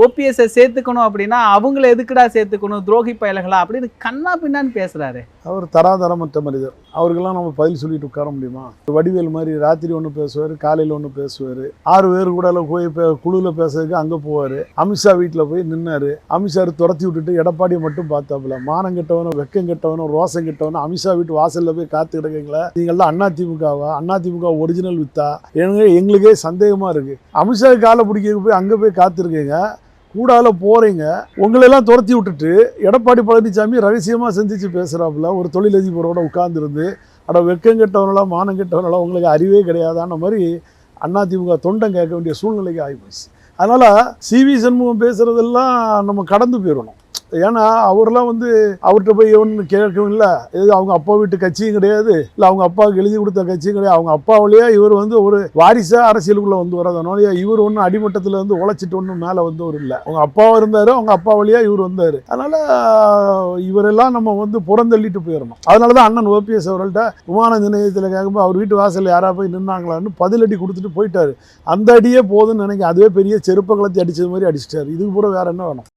ஓபிஎஸ்ஸை சேர்த்துக்கணும் அப்படின்னா அவங்கள எதுக்குடா சேர்த்துக்கணும்? துரோகி பயலகளா? அப்படின்னு கண்ணா பின்னான்னு பேசுகிறாரு அவர் தராதரமற்ற மனிதர். அவருக்கெல்லாம் நம்ம பதில் சொல்லிட்டு உட்கார முடியுமா? வடிவேல் மாதிரி ராத்திரி ஒன்று பேசுவார் காலையில் ஒன்று பேசுவார். ஆறு பேர் கூட போய் பே- குழுவில் பேசுறதுக்கு அங்கே போவார். அமித்ஷா வீட்டில் போய் நின்னார். அமித்ஷா துரத்தி விட்டுட்டு எடப்பாடியை மட்டும் பார்த்தாப்புல. மானம் கெட்டவனும் வெக்கம் கெட்டவனும் ரோசம் கெட்டவனும் அமித்ஷா வீட்டு வாசலில் போய் காத்து கிடக்குங்களா நீங்கள்லாம் அண்ணா திமுகவா? அண்ணா திமுக ஒரிஜினல் வித்தா? எனக்கு எங்களுக்கே சந்தேகமாக இருக்குது அமித்ஷா காலை பிடிக்கிறதுக்கு போய் அங்கே போய் காத்திருக்கீங்க. கூடால போகிறீங்க உங்களெல்லாம் துரத்தி விட்டுட்டு எடப்பாடி பழனிசாமி ரகசியமாக சந்தித்து பேசுகிறாப்புல ஒரு தொழிலதிபரோட உட்கார்ந்துருந்து அட வெக்கம் கெட்டவனால மானம் கெட்டவனால உங்களுக்கு அறிவே கிடையாதான மாதிரி அதிமுக தொண்டம் கேட்க வேண்டிய சூழ்நிலைக்கு ஆகிப்போச்சு. அதனால் சிவி சண்முகம் பேசுகிறதெல்லாம் நம்ம கடந்து போயிடணும். ஏன்னா அவர்லாம் வந்து அவர்கிட்ட போய் ஒன்று கேட்கவும் இல்லை இது அவங்க அப்பா வீட்டு கட்சியும் கிடையாது. இல்லை அவங்க அப்பாவுக்கு எழுதி கொடுத்த கட்சியும் கிடையாது. அவங்க அப்பாவிலேயே இவர் வந்து ஒரு வாரிசாக அரசியலுக்குள்ளே வந்து வர்றதுனால இவர் ஒன்றும் அடிமட்டத்தில் வந்து உழைச்சிட்டு ஒன்றும் மேலே வந்தவர் இல்லை. அவங்க அப்பாவும் இருந்தார் அவங்க அப்பா வழியாக இவர் வந்தார். அதனால் இவரெல்லாம் நம்ம வந்து புறந்தள்ளிட்டு போயிடணும் அதனால தான் அண்ணன் ஓபிஎஸ் அவர்கள்ட்ட விமான நிலையத்தில் கேட்கும்போது அவர் வீட்டு வாசலில் யாராக போய் நின்னாங்களான்னு பதிலடி கொடுத்துட்டு போயிட்டார். அந்த அடியே போதும்னு நினைக்க அதுவே பெரிய செருப்ப கலத்தி அடித்தது மாதிரி அடிச்சிட்டார். இதுக்கு கூட வேறு என்ன வேணும்?